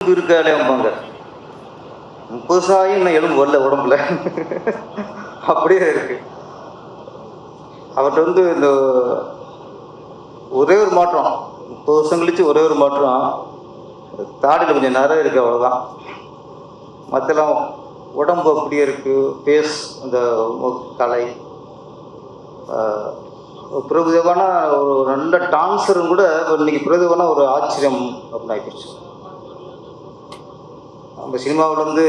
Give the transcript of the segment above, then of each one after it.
எலும்பு இருக்காளேம்பாங்க முப்பது சாயும் இன்னும் எலும்பு வரல உடம்புல. அப்படியே இருக்கு. அவர்கிட்ட வந்து இந்த ஒரே ஒரு மாற்றம். முப்பது வருஷம் கழிச்சு ஒரே ஒரு மாற்றம். தாடியில் கொஞ்சம் நிறைய இருக்கு அவ்வளோதான் மற்றெல்லாம் உடம்பு அப்படியே இருக்கு. ஃபேஸ் அந்த கலை ஆஹ், பிரபுதேவானா ஒரு நல்ல டான்ஸரும் கூட இன்னைக்கு பிரபுதேவானா ஒரு ஆச்சரியம் அப்படின்னு ஆகிடுச்சு நம்ம சினிமாவில் வந்து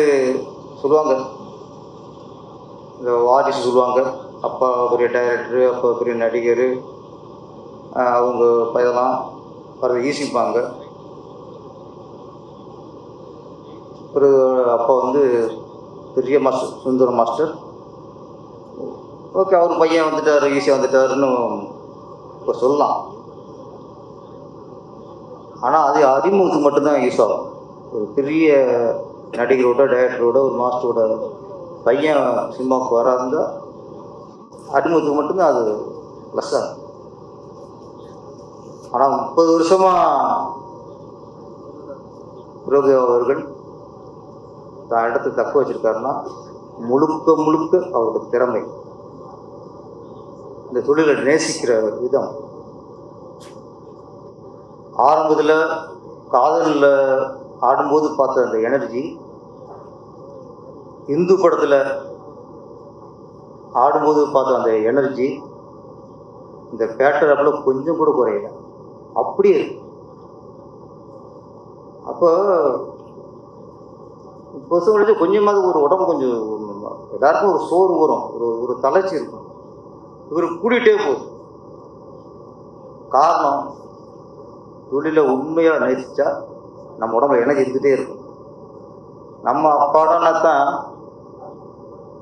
சொல்லுவாங்க. இந்த வாரிசு சொல்லுவாங்க. அப்பா பெரிய டைரக்டரு அப்பா பெரிய நடிகர் அவங்க பையலாம் வர ஈசிப்பாங்க. ஒரு அப்பா வந்து பெரிய மாஸ்டர் சுந்தர மாஸ்டர் ஓகே அவர் பையன் வந்துட்டார் ஈஸியாக வந்துட்டாருன்னு இப்போ சொல்லலாம். ஆனால் அது அறிமுகத்துக்கு மட்டும்தான் யூஸ் ஆகும். ஒரு பெரிய நடிகரோட டைரக்டரோட ஒரு மாஸ்டரோட பையன் சினிமாவுக்கு வராருந்தா அறிமுகத்துக்கு மட்டும்தான் அது ப்ளஸ் ஆகும் ஆனால் முப்பது வருஷமா பிரபுதேவா அவர்கள் தான் இடத்துக்கு தக்க வச்சிருக்காருன்னா முழுக்க முழுக்க அவருடைய திறமை. இந்த தொழிலை நேசிக்கிற விதம். ஆரம்பத்தில் காதலில் ஆடும்போது பார்த்த அந்த எனர்ஜி இந்து படத்தில் ஆடும்போது பார்த்த அந்த எனர்ஜி இந்த பேட்டரப்பில் கொஞ்சம் கூட குறையல. அப்படியே அப்போ இப்போ முடிஞ்சு கொஞ்சமாவது ஒரு உடம்பு கொஞ்சம் எல்லாருக்கும் ஒரு சோறு வரும். ஒரு ஒரு தளர்ச்சி இருக்கும். இவர் கூட்டிகிட்டே போகுது. காரணம் தொழிலை உண்மையாக நேசித்தா நம்ம உடம்புல எனர்ஜி இருந்துகிட்டே இருக்கும். நம்ம அப்பாடனா தான்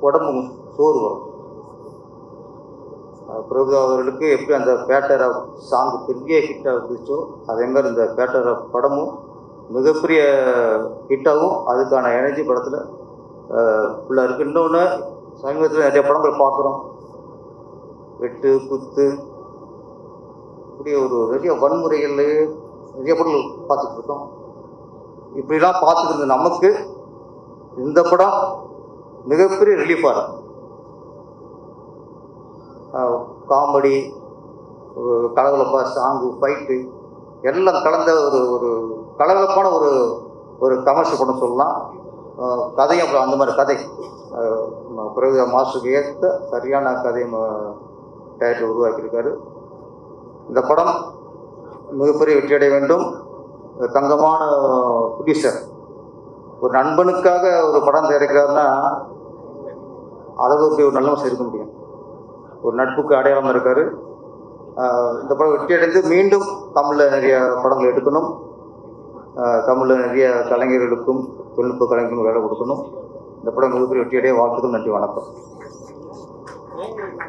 உடம்பு சோறு வரும். பிரபு அவர்களுக்கு எப்படி அந்த பேட்டர் ஆஃப் சாங் பெரிய ஹிட்டாக இருந்துச்சோ அதே மாதிரி இந்த பேட்டர் ஆஃப் படமும் மிகப்பெரிய ஹிட்டாகவும் அதுக்கான எனர்ஜி படத்தில் ஃபுல்லாக இருக்குது இன்னொன்று சமீபத்தில் நிறைய படங்கள் பார்க்குறோம். வெட்டு குத்து இப்படி ஒரு நிறைய வன்முறைகள்லேயே நிறைய படங்கள் பார்த்துட்டு இருக்கோம். இப்படிலாம் பார்த்துட்டு இருந்த நமக்கு இந்த படம் மிகப்பெரிய ரிலீஃபாக இருக்கும். காமெடி கலகலப்பாக கலகலப்பா சாங்கு ஃபைட்டு எல்லாம் கலந்த ஒரு ஒரு கலகலப்பான ஒரு ஒரு கமர்ஷியல் படம் சொல்லலாம். கதையும் அப்புறம் அந்த மாதிரி கதை. அஹ் பிறகு மாஸ்டருக்கு ஏற்ற சரியான கதை டேரக்டர் உருவாக்கியிருக்காரு. இந்த படம் மிகப்பெரிய வெற்றியடைய வேண்டும். தங்கமான ப்ரொடியூசர் ஒரு நண்பனுக்காக ஒரு படம் தயாரிக்கிறாருன்னா அளவுக்கு ஒரு நல்ல மனுஷன் இருக்க முடியும்? ஒரு நட்புக்கு அடையாளம் இருக்காரு. இந்த படம் வெற்றி அடைந்து மீண்டும் தமிழில் நிறைய படங்கள் எடுக்கணும். தமிழில் நிறைய கலைஞர்களுக்கும் தொழில்நுட்ப கலைஞர்களுக்கும் வேலை கொடுக்கணும். இந்த படம் மிகப்பெரிய வெற்றியடைய வாழ்த்துக்கள் நன்றி வணக்கம்.